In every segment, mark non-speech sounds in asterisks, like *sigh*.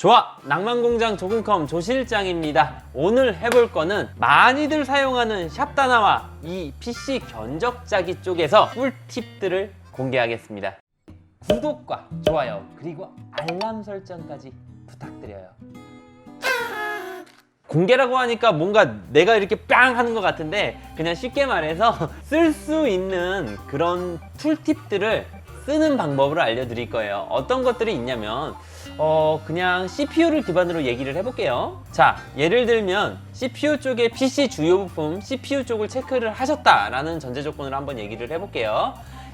좋아! 낭만공장 조금컴 조실장입니다. 오늘 해볼 거는 많이들 사용하는 샵다나와 이 PC 견적자기 쪽에서 꿀팁들을 공개하겠습니다. 구독과 좋아요 그리고 알람 설정까지 부탁드려요. 공개라고 하니까 뭔가 내가 이렇게 빵 하는 것 같은데 그냥 쉽게 말해서 *laughs* 쓸 수 있는 그런 툴팁들을 쓰는 방법을 알려드릴 거예요. 어떤 것들이 있냐면 어 그냥 CPU를 기반으로 얘기를 해볼게요. 자 예를 들면 CPU 쪽에 PC 주요 부품 CPU 쪽을 체크를 하셨다라는 전제 조건을 한번 얘기를 해볼게요.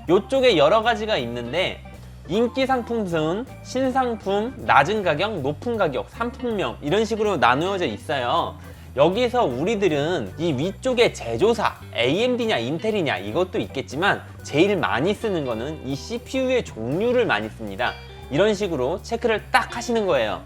이쪽에 여러 가지가 있는데 인기 상품은 신상품, 낮은 가격, 높은 가격, 상품명 이런 식으로 나누어져 있어요. 여기서 우리들은 이 위쪽에 제조사, AMD냐 인텔이냐 이것도 있겠지만 제일 많이 쓰는 거는 이 CPU의 종류를 많이 씁니다. 이런 식으로 체크를 딱 하시는 거예요.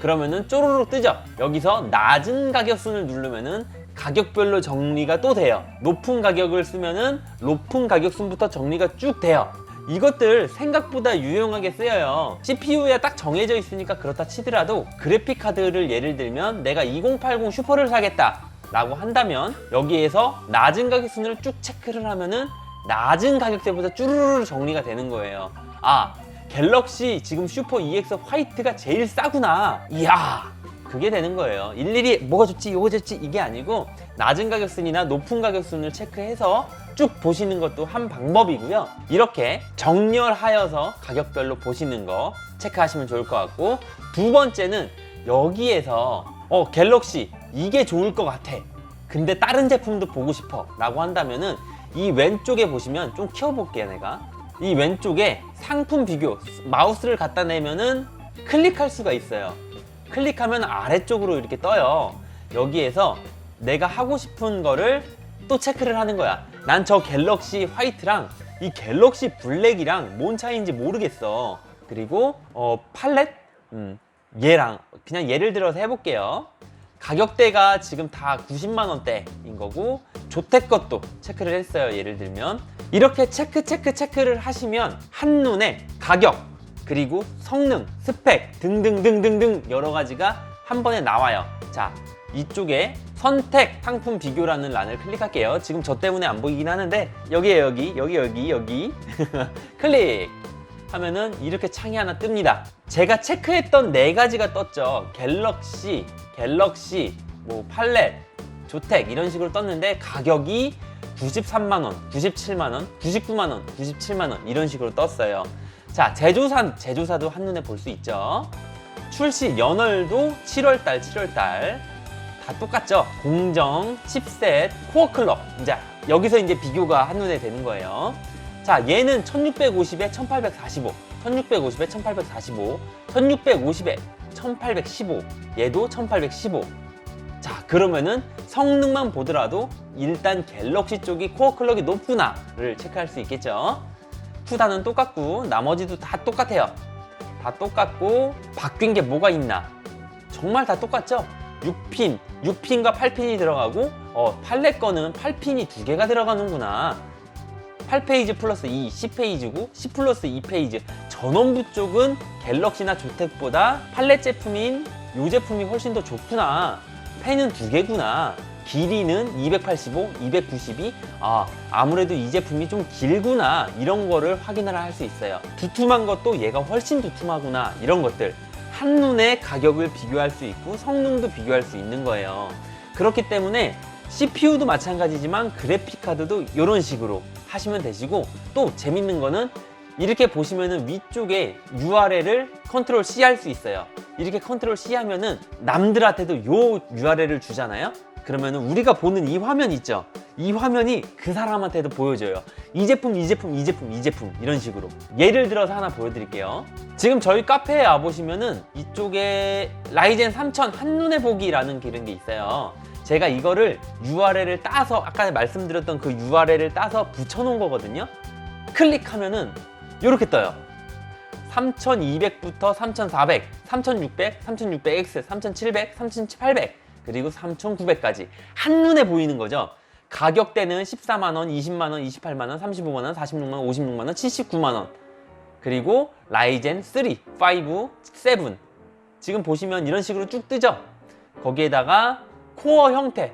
그러면은 쪼르륵 뜨죠. 여기서 낮은 가격순을 누르면은 가격별로 정리가 또 돼요. 높은 가격을 쓰면은 높은 가격순부터 정리가 쭉 돼요. 이것들 생각보다 유용하게 쓰여요. CPU에 딱 정해져 있으니까 그렇다 치더라도 그래픽 카드를 예를 들면 내가 2080 슈퍼를 사겠다 라고 한다면 여기에서 낮은 가격 순을 쭉 체크를 하면은 낮은 가격대보다 쭈르르 정리가 되는 거예요. 아, 갤럭시 지금 슈퍼 EX 화이트가 제일 싸구나. 이야. 그게 되는 거예요. 일일이 뭐가 좋지, 이거 좋지 이게 아니고 낮은 가격순이나 높은 가격순을 체크해서 쭉 보시는 것도 한 방법이고요. 이렇게 정렬하여서 가격별로 보시는 거 체크하시면 좋을 것 같고 두 번째는 여기에서 어 갤럭시 이게 좋을 것 같아. 근데 다른 제품도 보고 싶어 라고 한다면은 이 왼쪽에 보시면 좀 키워볼게요 내가 이 왼쪽에 상품 비교 마우스를 갖다 내면은 클릭할 수가 있어요. 클릭하면 아래쪽으로 이렇게 떠요. 여기에서 내가 하고 싶은 거를 또 체크를 하는 거야. 난 저 갤럭시 화이트랑 이 갤럭시 블랙이랑 뭔 차이인지 모르겠어. 그리고 어 팔렛? 음, 얘랑 그냥 예를 들어서 해볼게요. 가격대가 지금 다 90만 원대인 거고 조택 것도 체크를 했어요. 예를 들면 이렇게 체크 체크 체크를 하시면 한눈에 가격 그리고 성능, 스펙 등등등등등 여러 가지가 한 번에 나와요. 자, 이쪽에 선택 상품 비교라는 란을 클릭할게요. 지금 저 때문에 안 보이긴 하는데 여기에 여기 여기 여기 여기 *laughs* 클릭 하면은 이렇게 창이 하나 뜹니다. 제가 체크했던 네 가지가 떴죠. 갤럭시, 갤럭시, 뭐 팔렛, 조택 이런 식으로 떴는데 가격이 93만 원, 97만 원, 99만 원, 97만 원 이런 식으로 떴어요. 자, 제조사 제조사도 한눈에 볼 수 있죠. 출시 연월도 7월 달, 7월 달. 다 똑같죠? 공정, 칩셋, 코어 클럭. 이제 여기서 이제 비교가 한눈에 되는 거예요. 자, 얘는 1650에 1845, 1650에 1845, 1650에 1815, 얘도 1815. 자, 그러면은 성능만 보더라도 일단 갤럭시 쪽이 코어 클럭이 높구나를 체크할 수 있겠죠. 투다는 똑같고 나머지도 다 똑같아요. 다 똑같고 바뀐 게 뭐가 있나? 정말 다 똑같죠? 6핀, 6핀과 8핀이 들어가고 어, 팔렛 거는 8핀이 두 개가 들어가는구나. 8페이지 플러스 2, 10페이지고 10 플러스 2페이지 전원부 쪽은 갤럭시나 조텍보다 팔렛 제품인 이 제품이 훨씬 더 좋구나 펜은 두 개구나 길이는 285, 292. 아, 아무래도 이 제품이 좀 길구나. 이런 거를 확인을 할 수 있어요. 두툼한 것도 얘가 훨씬 두툼하구나. 이런 것들. 한눈에 가격을 비교할 수 있고 성능도 비교할 수 있는 거예요. 그렇기 때문에 CPU도 마찬가지지만 그래픽 카드도 이런 식으로 하시면 되시고 또 재밌는 거는 이렇게 보시면은 위쪽에 URL을 컨트롤 C 할 수 있어요. 이렇게 컨트롤 C 하면은 남들한테도 요 URL을 주잖아요. 그러면은 우리가 보는 이 화면 있죠. 이 화면이 그 사람한테도 보여줘요. 이 제품, 이 제품, 이 제품, 이 제품 이런 식으로. 예를 들어서 하나 보여드릴게요. 지금 저희 카페에 와 보시면은 이쪽에 라이젠 3000 한눈에 보기라는 그런 게 있어요. 제가 이거를 URL을 따서 아까 말씀드렸던 그 URL을 따서 붙여놓은 거거든요. 클릭하면은 이렇게 떠요. 3200부터 3400, 3600, 3600X, 3700, 3800 그리고 3900까지 한눈에 보이는 거죠. 가격대는 14만원, 20만원, 28만원, 35만원, 46만원, 56만원, 79만원 그리고 라이젠 3, 5, 7 지금 보시면 이런 식으로 쭉 뜨죠? 거기에다가 코어 형태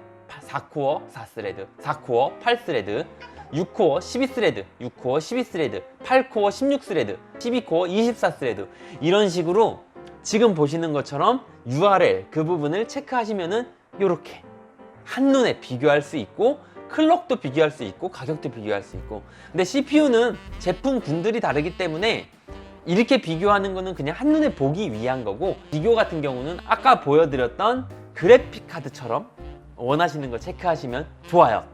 4코어 4스레드, 4코어 8스레드, 6코어 12스레드, 6코어 12스레드, 8코어 16스레드, 12코어 24스레드. 이런 식으로 지금 보시는 것처럼 URL 그 부분을 체크하시면은 이렇게 한눈에 비교할 수 있고 클럭도 비교할 수 있고 가격도 비교할 수 있고. 근데 CPU는 제품 군들이 다르기 때문에 이렇게 비교하는 거는 그냥 한눈에 보기 위한 거고 비교 같은 경우는 아까 보여드렸던 그래픽 카드처럼 원하시는 거 체크하시면 좋아요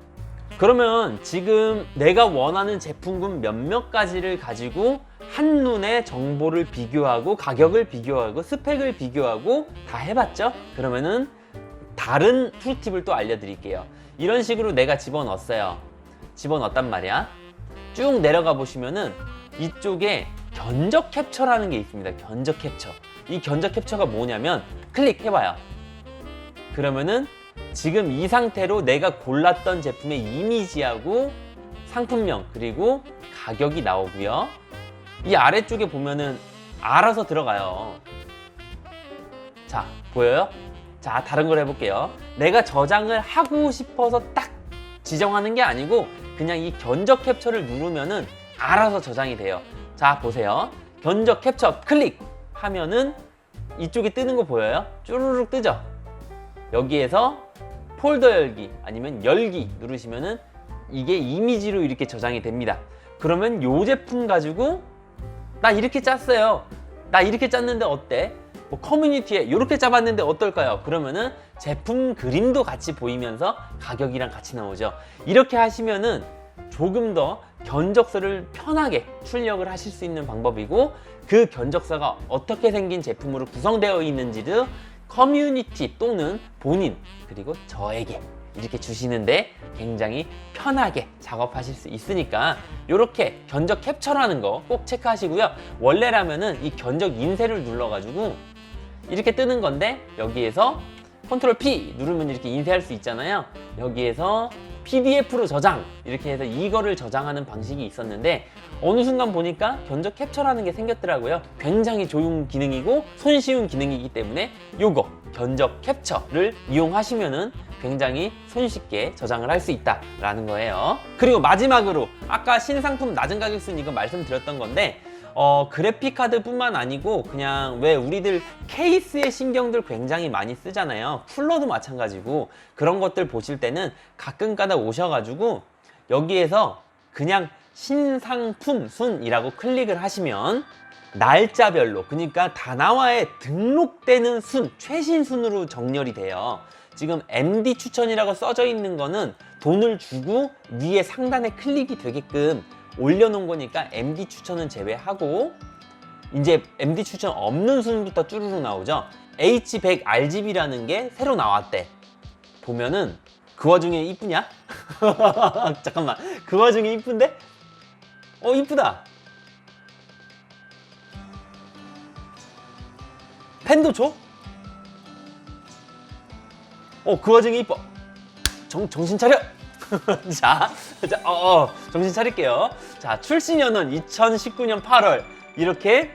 그러면 지금 내가 원하는 제품군 몇몇 가지를 가지고 한눈에 정보를 비교하고 가격을 비교하고 스펙을 비교하고 다 해봤죠? 그러면은 다른 툴팁을 또 알려드릴게요. 이런 식으로 내가 집어넣었어요. 집어넣었단 말이야. 쭉 내려가 보시면은 이쪽에 견적 캡처라는 게 있습니다. 견적 캡처. 이 견적 캡처가 뭐냐면 클릭해봐요. 그러면은 지금 이 상태로 내가 골랐던 제품의 이미지하고 상품명 그리고 가격이 나오고요. 이 아래쪽에 보면은 알아서 들어가요. 자, 보여요? 자, 다른 걸 해볼게요. 내가 저장을 하고 싶어서 딱 지정하는 게 아니고 그냥 이 견적 캡처를 누르면은 알아서 저장이 돼요. 자, 보세요. 견적 캡처 클릭 하면은 이쪽에 뜨는 거 보여요? 쭈루룩 뜨죠? 여기에서 폴더 열기 아니면 열기 누르시면은 이게 이미지로 이렇게 저장이 됩니다. 그러면 요 제품 가지고 나 이렇게 짰어요. 나 이렇게 짰는데 어때? 뭐 커뮤니티에 이렇게 짜봤는데 어떨까요? 그러면은 제품 그림도 같이 보이면서 가격이랑 같이 나오죠. 이렇게 하시면은 조금 더 견적서를 편하게 출력을 하실 수 있는 방법이고 그 견적서가 어떻게 생긴 제품으로 구성되어 있는지도 커뮤니티 또는 본인 그리고 저에게 이렇게 주시는데 굉장히 편하게 작업하실 수 있으니까 이렇게 견적 캡처라는 거 꼭 체크하시고요. 원래라면은 이 견적 인쇄를 눌러가지고 이렇게 뜨는 건데 여기에서 컨트롤 P 누르면 이렇게 인쇄할 수 있잖아요. 여기에서 PDF로 저장 이렇게 해서 이거를 저장하는 방식이 있었는데 어느 순간 보니까 견적 캡처라는 게 생겼더라고요. 굉장히 좋은 기능이고 손쉬운 기능이기 때문에 요거 견적 캡처를 이용하시면은 굉장히 손쉽게 저장을 할 수 있다라는 거예요. 그리고 마지막으로 아까 신상품 낮은 가격 순 이거 말씀드렸던 건데 어, 그래픽 카드뿐만 아니고 그냥 왜 우리들 케이스에 신경들 굉장히 많이 쓰잖아요. 쿨러도 마찬가지고 그런 것들 보실 때는 가끔가다 오셔가지고 여기에서 그냥 신상품 순이라고 클릭을 하시면 날짜별로 그러니까 다나와에 등록되는 순 최신 순으로 정렬이 돼요. 지금 MD 추천이라고 써져 있는 거는 돈을 주고 위에 상단에 클릭이 되게끔 올려놓은 거니까 MD 추천은 제외하고 이제 MD 추천 없는 순부터 쭈루루 나오죠. H100 RGB라는 게 새로 나왔대. 보면은 그 와중에 이쁘냐? *laughs* 잠깐만. 그 와중에 이쁜데? 어 이쁘다. 펜도 줘? 어 그 와중에 이뻐. 정, 정신 차려! *laughs* 자, 자, 어, 어, 정신 차릴게요. 자, 출시년은 2019년 8월. 이렇게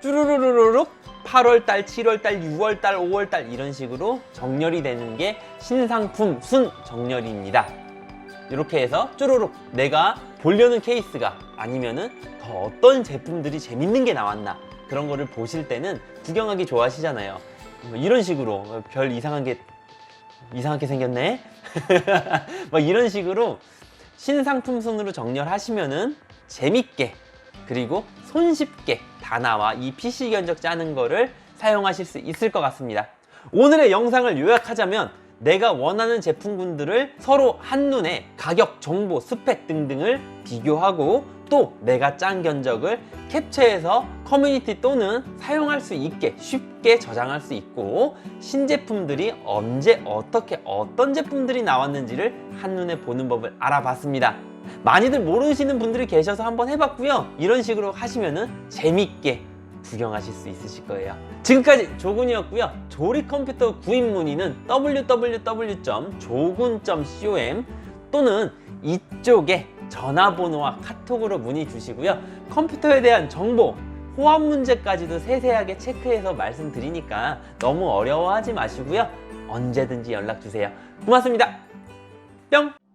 쭈루루루룩 8월달, 7월달, 6월달, 5월달 이런 식으로 정렬이 되는 게 신상품 순 정렬입니다. 이렇게 해서 쭈루룩 내가 보려는 케이스가 아니면은 더 어떤 제품들이 재밌는 게 나왔나 그런 거를 보실 때는 구경하기 좋아하시잖아요. 뭐 이런 식으로 별 이상한 게 이상하게 생겼네. *laughs* 뭐 이런 식으로 신상품 순으로 정렬하시면은 재밌게 그리고 손쉽게 다나와 이 PC 견적 짜는 거를 사용하실 수 있을 것 같습니다. 오늘의 영상을 요약하자면 내가 원하는 제품군들을 서로 한눈에 가격, 정보, 스펙 등등을 비교하고 또 내가 짠 견적을 캡처해서 커뮤니티 또는 사용할 수 있게 쉽게 저장할 수 있고 신제품들이 언제 어떻게 어떤 제품들이 나왔는지를 한눈에 보는 법을 알아봤습니다. 많이들 모르시는 분들이 계셔서 한번 해봤고요. 이런 식으로 하시면은 재밌게 구경하실 수 있으실 거예요. 지금까지 조군이었고요. 조립 컴퓨터 구입 문의는 www.조군.com 또는 이쪽에 전화번호와 카톡으로 문의 주시고요. 컴퓨터에 대한 정보 호환 문제까지도 세세하게 체크해서 말씀드리니까 너무 어려워하지 마시고요. 언제든지 연락 주세요. 고맙습니다. 뿅!